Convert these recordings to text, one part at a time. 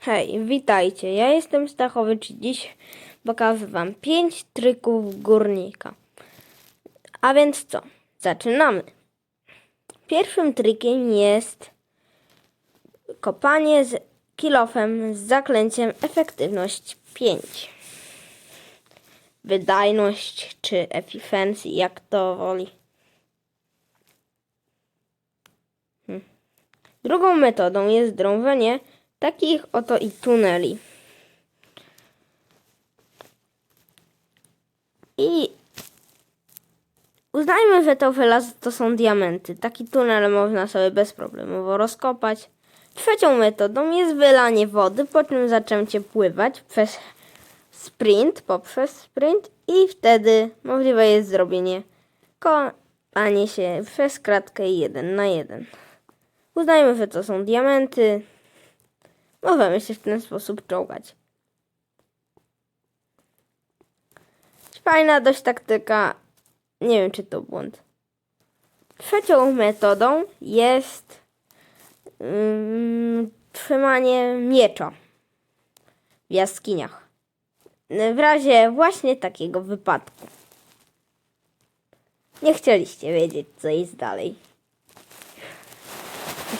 Hej, witajcie. Ja jestem Stachowicz i dziś pokażę wam 5 trików górnika. A więc co? Zaczynamy. Pierwszym trikiem jest kopanie z kilofem z zaklęciem efektywność 5. Wydajność czy efficiency, jak to woli. Drugą metodą jest drążenie takich oto i tuneli. I uznajmy, że to to są diamenty. Taki tunel można sobie bezproblemowo rozkopać. Trzecią metodą jest wylanie wody, po czym zaczęcie pływać przez sprint, poprzez sprint i wtedy możliwe jest zrobienie kopanie się przez kratkę 1 na 1. Uznajmy, że to są diamenty. Możemy się w ten sposób czołgać. Fajna dość taktyka. Nie wiem, czy to błąd. Trzecią metodą jest ym, trzymanie miecza w jaskiniach. W razie właśnie takiego wypadku. Nie chcieliście wiedzieć, co jest dalej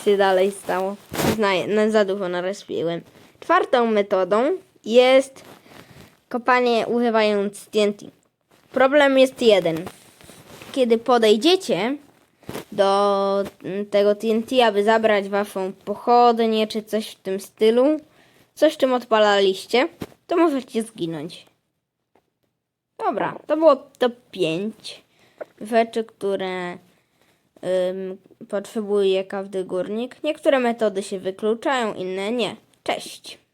się dalej stało. Znaję, za dużo narespiłem. Czwartą metodą jest kopanie używając TNT. Problem jest jeden. Kiedy podejdziecie do tego TNT, aby zabrać waszą pochodnię czy coś w tym stylu, coś czym odpalaliście, to możecie zginąć. Dobra, to było to pięć rzeczy, które potrzebuje każdy górnik. Niektóre metody się wykluczają, inne nie. Cześć!